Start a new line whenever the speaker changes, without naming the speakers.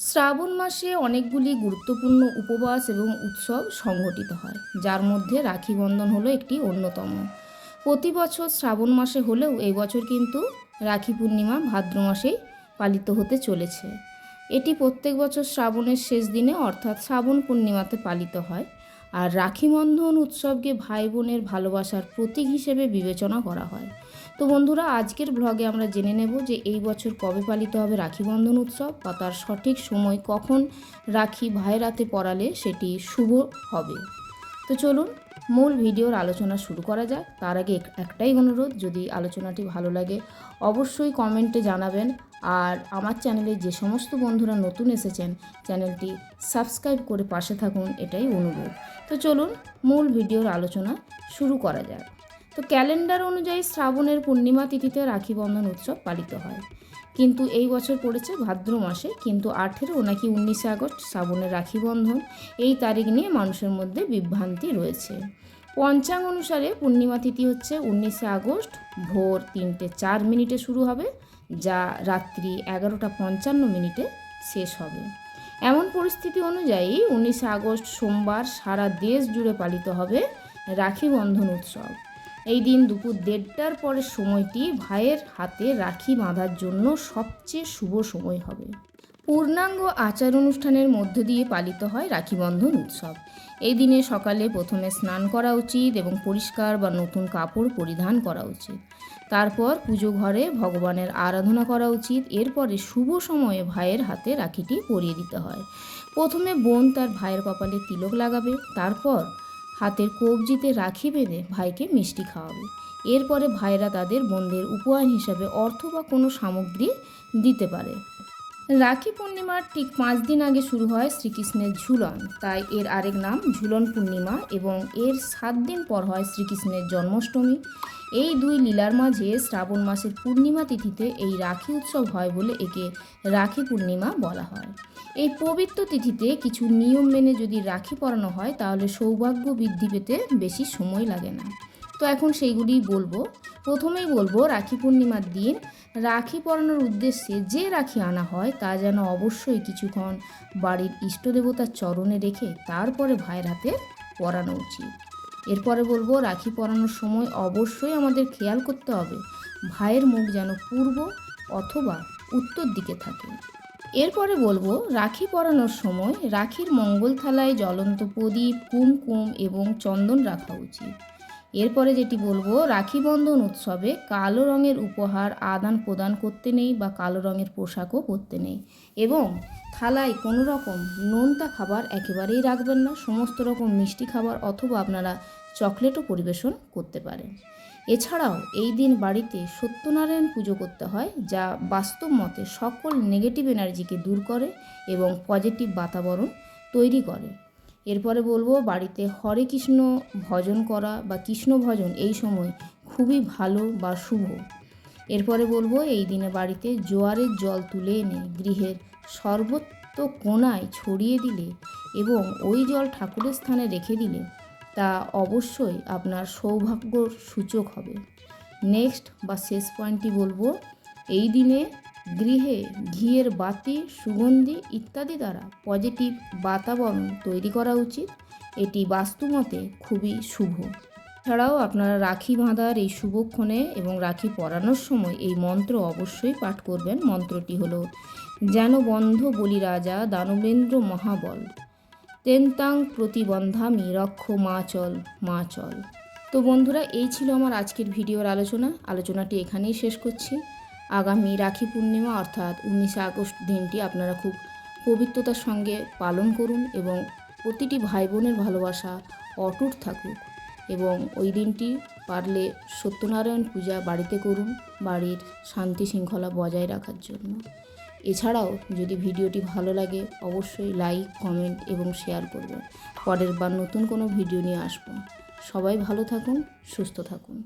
শ্রাবণ মাসে অনেকগুলি গুরুত্বপূর্ণ উপবাস এবং উৎসব সংঘটিত হয়, যার মধ্যে রাখি বন্ধন হলো একটি অন্যতম। প্রতি বছর শ্রাবণ মাসে হলেও এই বছর কিন্তু রাখি পূর্ণিমা ভাদ্র মাসেই পালিত হতে চলেছে। এটি প্রত্যেক বছর শ্রাবণের শেষ দিনে অর্থাৎ শ্রাবণ পূর্ণিমাতে পালিত হয় আর রাখি বন্ধন উৎসবকে ভাই বোনের ভালোবাসার প্রতীক হিসেবে বিবেচনা করা হয়। তো বন্ধুরা, আজকের ব্লগে আমরা জেনে নেব যে এই বছর কবে পালিত হবে রাখি বন্ধন উৎসব বা তার সঠিক সময় কখন রাখি ভাইয়ের হাতে পরালে সেটি শুভ হবে। তো চলুন, মূল ভিডিওর আলোচনা শুরু করা যাক। তার আগে একটাই অনুরোধ, যদি আলোচনাটি ভালো লাগে অবশ্যই কমেন্টে জানাবেন। আর আমার চ্যানেলে যে সমস্ত বন্ধুরা নতুন এসেছেন, চ্যানেলটি সাবস্ক্রাইব করে পাশে থাকুন, এটাই অনুরোধ। তো চলুন, মূল ভিডিওর আলোচনা শুরু করা যাক। তো ক্যালেন্ডার অনুযায়ী শ্রাবণের পূর্ণিমা তিথিতে রাখি বন্ধন উৎসব পালিত হয়। কিন্তু এই বছর পড়েছে ভাদ্র মাসে, কিন্তু আঠেরো নাকি উনিশে আগস্ট শ্রাবণের রাখি বন্ধন, এই তারিখ নিয়ে মানুষের মধ্যে বিভ্রান্তি রয়েছে। পঞ্চাঙ্গ অনুসারে পূর্ণিমা তিথি হচ্ছে উনিশে আগস্ট, ভোর তিনটে চার মিনিটে শুরু হবে, যা রাত্রি এগারোটা পঞ্চান্ন মিনিটে শেষ হবে। এমন পরিস্থিতি অনুযায়ী উনিশে আগস্ট সোমবার সারা দেশ জুড়ে পালিত হবে রাখি বন্ধন উৎসব। এই দিন দুপুর দেড়টার পরের সময়টি ভাইয়ের হাতে রাখি বাঁধার জন্য সবচেয়ে শুভ সময় হবে। পূর্ণাঙ্গ আচার অনুষ্ঠানের মধ্য দিয়ে পালিত হয় রাখি বন্ধন উৎসব। এই দিনে সকালে প্রথমে স্নান করা উচিত এবং পরিষ্কার বা নতুন কাপড় পরিধান করা উচিত। তারপর পুজো ঘরে ভগবানের আরাধনা করা উচিত। এরপরে শুভ সময়ে ভাইয়ের হাতে রাখিটি পরিয়ে দিতে হয়। প্রথমে বোন তার ভাইয়ের কপালে তিলক লাগাবে, তারপর হাতের কবজিতে রাখি বেঁধে ভাইকে মিষ্টি খাওয়াবে। এরপরে ভাইরা তাদের বোনদের উপহার হিসাবে অর্থ বা কোনো সামগ্রী দিতে পারে। রাখি পূর্ণিমার ঠিক পাঁচ দিন আগে শুরু হয় শ্রীকৃষ্ণের ঝুলন। তাই এর আরেক নাম ঝুলন পূর্ণিমা এবং এর সাত দিন পর হয় শ্রীকৃষ্ণের জন্মাষ্টমী। এই দুই লীলার মাঝে শ্রাবণ মাসের পূর্ণিমা তিথিতে এই রাখি উৎসব হয় বলে একে রাখি পূর্ণিমা বলা হয়। এই পবিত্র তিথিতে কিছু নিয়ম মেনে যদি রাখি পরানো হয়, তাহলে সৌভাগ্য বৃদ্ধি পেতে বেশি সময় লাগে না। তো এখন সেইগুলিই বলব। প্রথমেই বলব রাখি পূর্ণিমার দিন। রাখি পরানোর উদ্দেশ্যে যে রাখি আনা হয় তা যেন অবশ্যই কিছুক্ষণ বাড়ির ইষ্টদেবতার চরণে রেখে তারপরে ভাইয়ের হাতে পরানো উচিত। এরপরে বলব রাখি পরানোর সময় অবশ্যই আমাদের খেয়াল করতে হবে ভাইয়ের মুখ যেন পূর্ব অথবা উত্তর দিকে থাকে। এরপরে বলব রাখি পরানোর সময় রাখির মঙ্গল থালায় জ্বলন্ত প্রদীপ, কুমকুম এবং চন্দন রাখা উচিত। এরপরে যেটি বলব, রাখি বন্ধন উৎসবে কালো রঙের উপহার আদান প্রদান করতে নেই বা কালো রঙের পোশাকও পরতে নেই এবং থালায় কোনো রকম নোনতা খাবার একেবারেই রাখবেন না। সমস্ত রকম মিষ্টি খাবার অথবা আপনারা চকলেটও পরিবেশন করতে পারেন। এছাড়াও এই দিন বাড়িতে সত্যনারায়ণ পুজো করতে হয়, যা বাস্তব মতে সকল নেগেটিভ এনার্জিকে দূর করে এবং পজিটিভ বাতাবরণ তৈরি করে। এরপরে বলব, বাড়িতে হরে কৃষ্ণ ভজন করা বা কৃষ্ণ ভজন এই সময় খুবই ভালো বা শুভ। এরপরে বলব, এই দিনে বাড়িতে জোয়ারের জল তুলে এনে গৃহের সর্বত্র কোনায় ছড়িয়ে দিলে এবং ওই জল ঠাকুরের স্থানে রেখে দিলে তা অবশ্যই আপনার সৌভাগ্যর সূচক হবে। নেক্সট বা শেষ পয়েন্টটি বলব, এই দিনে গৃহে ঘিয়ের বাতি, সুগন্ধি ইত্যাদি দ্বারা পজিটিভ বাতাবরণ তৈরি করা উচিত। এটি বাস্তুমতে খুবই শুভ। এছাড়াও আপনারা রাখি বাঁধার এই শুভক্ষণে এবং রাখি পরানোর সময় এই মন্ত্র অবশ্যই পাঠ করবেন। মন্ত্রটি হল, যেন বন্ধ বলি রাজা দানবেন্দ্র মহাবল। তেন্তাং প্রতিবন্ধামি রক্ষ মা চল মা চল। তো বন্ধুরা, এই ছিল আমার আজকের ভিডিওর আলোচনা। আলোচনাটি এখানেই শেষ করছি। আগামী রাখি পূর্ণিমা অর্থাৎ উনিশে আগস্ট দিনটি আপনারা খুব পবিত্রতার সঙ্গে পালন করুন এবং প্রতিটি ভাই বোনের ভালোবাসা অটুট থাকুক এবং ওই দিনটি পারলে সত্যনারায়ণ পূজা বাড়িতে করুন, বাড়ির শান্তি শৃঙ্খলা বজায় রাখার জন্য। এছাড়াও যদি ভিডিওটি ভালো লাগে অবশ্যই লাইক, কমেন্ট এবং শেয়ার করবেন। পরের বার নতুন কোনো ভিডিও নিয়ে আসব। সবাই ভালো থাকুন, সুস্থ থাকুন।